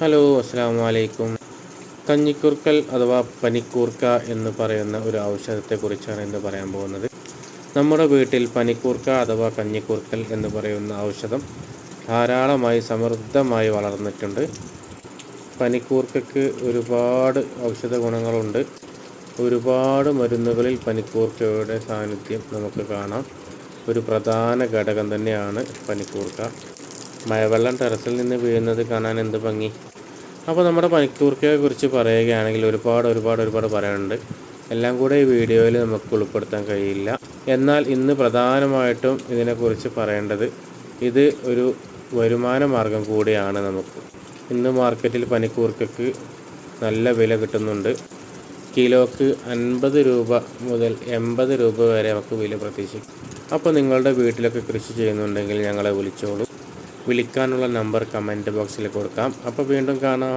Hello അസ്സാം വലൈക്കും കഞ്ഞിക്കുർക്കൽ അഥവാ പനിക്കൂർക്ക എന്ന് പറയുന്ന ഒരു ഔഷധത്തെക്കുറിച്ചാണ് ഇന്ന് പറയാൻ പോകുന്നത്. നമ്മുടെ വീട്ടിൽ പനിക്കൂർക്ക അഥവാ കഞ്ഞിക്കൂർക്കൽ എന്ന് പറയുന്ന ഔഷധം ധാരാളമായി സമൃദ്ധമായി വളർന്നിട്ടുണ്ട്. പനിക്കൂർക്കയ്ക്ക് ഒരുപാട് ഔഷധ ഗുണങ്ങളുണ്ട്. ഒരുപാട് മരുന്നുകളിൽ പനിക്കൂർക്കയുടെ സാന്നിധ്യം നമുക്ക് കാണാം. ഒരു പ്രധാന ഘടകം തന്നെയാണ് പനിക്കൂർക്ക. മഴവെള്ളം ടെറസിൽ നിന്ന് വീഴുന്നത് കാണാൻ എന്ത് ഭംഗി. അപ്പോൾ നമ്മുടെ പനിക്കൂർക്കയെ കുറിച്ച് പറയുകയാണെങ്കിൽ ഒരുപാട് ഒരുപാട് ഒരുപാട് പറയാനുണ്ട്. എല്ലാം കൂടെ ഈ വീഡിയോയിൽ നമുക്ക് ഉൾപ്പെടുത്താൻ കഴിയില്ല. എന്നാൽ ഇന്ന് പ്രധാനമായിട്ടും ഇതിനെക്കുറിച്ച് പറയേണ്ടത് ഇത് ഒരു വരുമാന മാർഗം കൂടിയാണ് നമുക്ക്. ഇന്ന് മാർക്കറ്റിൽ പനിക്കൂർക്കയ്ക്ക് നല്ല വില കിട്ടുന്നുണ്ട്. കിലോക്ക് അൻപത് രൂപ മുതൽ എൺപത് രൂപ വരെ നമുക്ക് വില പ്രതീക്ഷിക്കും. അപ്പോൾ നിങ്ങളുടെ വീട്ടിലൊക്കെ കൃഷി ചെയ്യുന്നുണ്ടെങ്കിൽ ഞങ്ങളെ വിളിച്ചോളൂ. വിളിക്കാനുള്ള നമ്പർ കമന്റ് ബോക്സിൽ കൊടുക്കാം. അപ്പോൾ വീണ്ടും കാണാം.